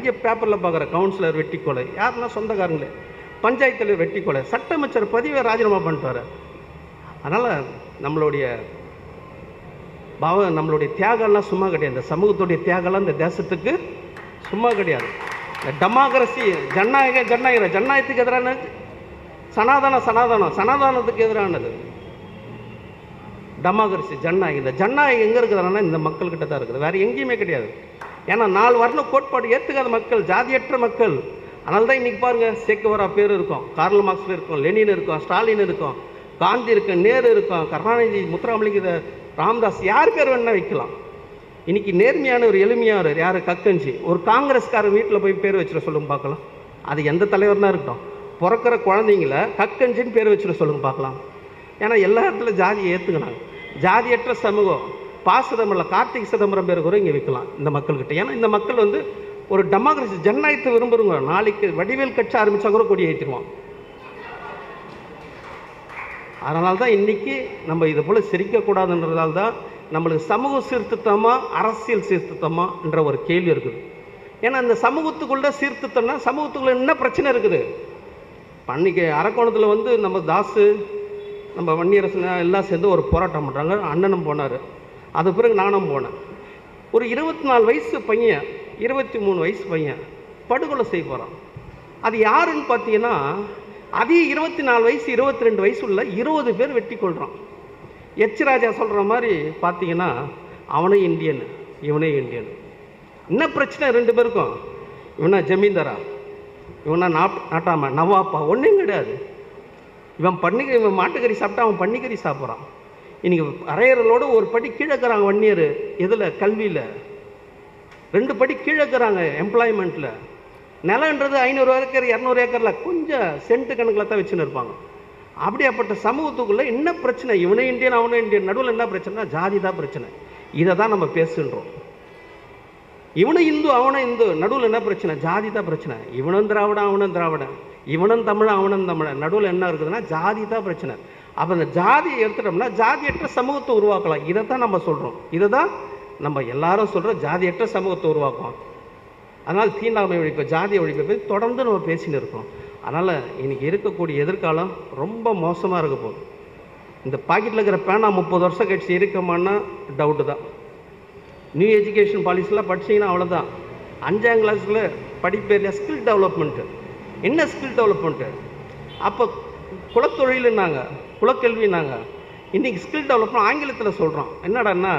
நிறைய பேப்பரில் பார்க்குற கவுன்சிலர் வெட்டி கொலை. யாருன்னா சொந்தக்காரங்களே. பஞ்சாயத்து தலைவர் வெட்டி கொலை. சட்ட அமைச்சர் பதிவை ராஜினாமா பண்ணிட்டாரு. அதனால் நம்மளுடைய பாவ நம்மளுடைய தியாகம்லாம் சும்மா கிடையாது. இந்த சமூகத்துடைய தியாகம்லாம் இந்த தேசத்துக்கு சும்மா கிடையாது. இந்த டெமோக்ரஸி ஜனநாயக ஜனநாயக ஜனநாயகத்துக்கு எதிரானது. சனாதன சனாதனம் சனாதனத்துக்கு எதிரானது. டெமோக்ரஸி ஜனநாயகம். இந்த ஜனநாயகம் எங்கே இருக்கிறதுனா இந்த மக்கள்கிட்ட தான் இருக்குது. வேறு எங்கேயுமே கிடையாது. ஏன்னா நாலு வர்ண கோட்பாடு ஏற்றுக்காத மக்கள் ஜாதியற்ற மக்கள். அதனால தான் இன்றைக்கி பாருங்கள் சேக்குவரா பேர் இருக்கும். கார்ல் மார்க்ஸ் இருக்கும் லெனின் இருக்கும் ஸ்டாலின் இருக்கும் காந்தி இருக்கும் நேரு இருக்கும் கருணாநிதி முத்துராமலிங்க ராம்தாஸ் யார் பேர் வேணால் வைக்கலாம். இன்னைக்கு நேர்மையான ஒரு எளிமையானவர் யார்? கக்கஞ்சி. ஒரு காங்கிரஸ்காரர் வீட்டில் போய் பேர் வச்சிட சொல்லுங்க பார்க்கலாம். அது எந்த தலைவர்னா இருக்கட்டும். பிறக்கிற குழந்தைங்கள கக்கஞ்சின்னு பேர் வச்சிட சொல்லுங்க பார்க்கலாம். ஏன்னா எல்லா இடத்துல ஜாதியை ஏற்றுக்கினாங்க ஜாதியற்ற சமூகம். பா சிதம்பரம் கார்த்திக் சிதம்பரம் பேர் கூட இங்கே வைக்கலாம் இந்த மக்கள்கிட்ட. ஏன்னா இந்த மக்கள் வந்து ஒரு டெமோக்ரஸி ஜனநாயகத்தை விரும்புகிறவங்க நாளைக்கு வடிவேல் கட்சி ஆரம்பித்தா கூட கொடி ஏற்றிடுவான் அதனால தான் இன்றைக்கி நம்ம இதை போல் சிரிக்கக்கூடாதுன்றதால் தான் நம்மளுக்கு சமூக சீர்திருத்தமா அரசியல் சீர்திருத்தமான்ற ஒரு கேள்வி இருக்குது. ஏன்னா இந்த சமூகத்துக்குள்ளே சீர்திருத்தம்னா சமூகத்துக்குள்ளே என்ன பிரச்சனை இருக்குது? அன்றைக்கி அரக்கோணத்தில் வந்து நம்ம தாஸு நம்ம வன்னியரசன் எல்லாம் சேர்ந்து ஒரு போராட்டம் பண்ணுறாங்க அண்ணனும் போனார். அது பிறகு நானும் போனேன். ஒரு இருபத்தி நாலு வயசு பையன் இருபத்தி மூணு வயசு பையன் படுகொலை செய்ய போகிறான் அது யாருன்னு பார்த்தீங்கன்னா அதே இருபத்தி நாலு வயசு இருபத்தி ரெண்டு வயசு உள்ள இருபது பேர் வெட்டி கொள்கிறான் எச் ராஜா சொல்கிற மாதிரி பார்த்தீங்கன்னா அவனே இந்தியன் இவனே இந்தியன். என்ன பிரச்சனை ரெண்டு பேருக்கும்? இவனா ஜமீன்தாரா? இவனா நாப் நாட்டாம நவாப்பா? ஒன்றும் கிடையாது. இவன் பன்னிக்கறி இவன் மாட்டுக்கறி சாப்பிட்டா அவன் பன்னிக்கறி சாப்பிட்றான். இன்னைக்கு அரையறலோட ஒரு படி கீழே இருக்கிறாங்க வன்னியர் எதில்? கல்வியில். ரெண்டு படி கீழே இருக்கிறாங்க எம்ப்ளாய்மெண்ட்டில் நிலன்றது ஐநூறு ஏக்கர் இரநூறு ஏக்கரில் கொஞ்சம் சென்ட் கணக்கில் தான் வச்சுன்னு இருப்பாங்க. அப்படியாப்பட்ட சமூகத்துக்குள்ளே என்ன பிரச்சனை? இவனே இந்தியன் அவனே இந்தியன். நடுவில் என்ன பிரச்சனைனா ஜாதி தான் பிரச்சனை. இதை தான் நம்ம பேசுன்றோம் இவனும் இந்து அவனும் இந்து. நடுவில் என்ன பிரச்சனை? ஜாதி தான் பிரச்சனை. இவனும் திராவிடம் அவனும் திராவிடன் இவனும் தமிழன் அவனும் தமிழன் நடுவில் என்ன இருக்குதுன்னா ஜாதி தான் பிரச்சனை. அப்போ இந்த ஜாதியை எடுத்துட்டோம்னா ஜாதியற்ற சமூகத்தை உருவாக்கலாம். இதை தான் நம்ம சொல்கிறோம் இதை தான் நம்ம எல்லாரும் சொல்கிறோம் ஜாதியற்ற சமூகத்தை உருவாக்குவோம். அதனால் தீண்டாமை ஒழிப்பு ஜாதிய ஒழிப்பை பற்றி தொடர்ந்து நம்ம பேசின்னு இருக்கோம். அதனால் இன்றைக்கி இருக்கக்கூடிய எதிர்காலம் ரொம்ப மோசமாக இருக்க போகுது. இந்த பாக்கெட்டில் இருக்கிற பேனா முப்பது வருஷம் கழிச்சு இருக்குமான்னா டவுட்டு தான். நியூ எஜுகேஷன் பாலிசிலாம் படிச்சீங்கன்னா அவ்வளோதான் அஞ்சாம் கிளாஸில் படிப்பேரில் ஸ்கில் டெவலப்மெண்ட்டு என்ன ஸ்கில் டெவலப்மெண்ட்டு அப்போ குலத்தொழிலுன்னாங்க குலக்கல்வின்னாங்க. இன்றைக்கி ஸ்கில் டெவலப்மெண்ட் ஆங்கிலத்தில் சொல்கிறோம் என்னடான்னா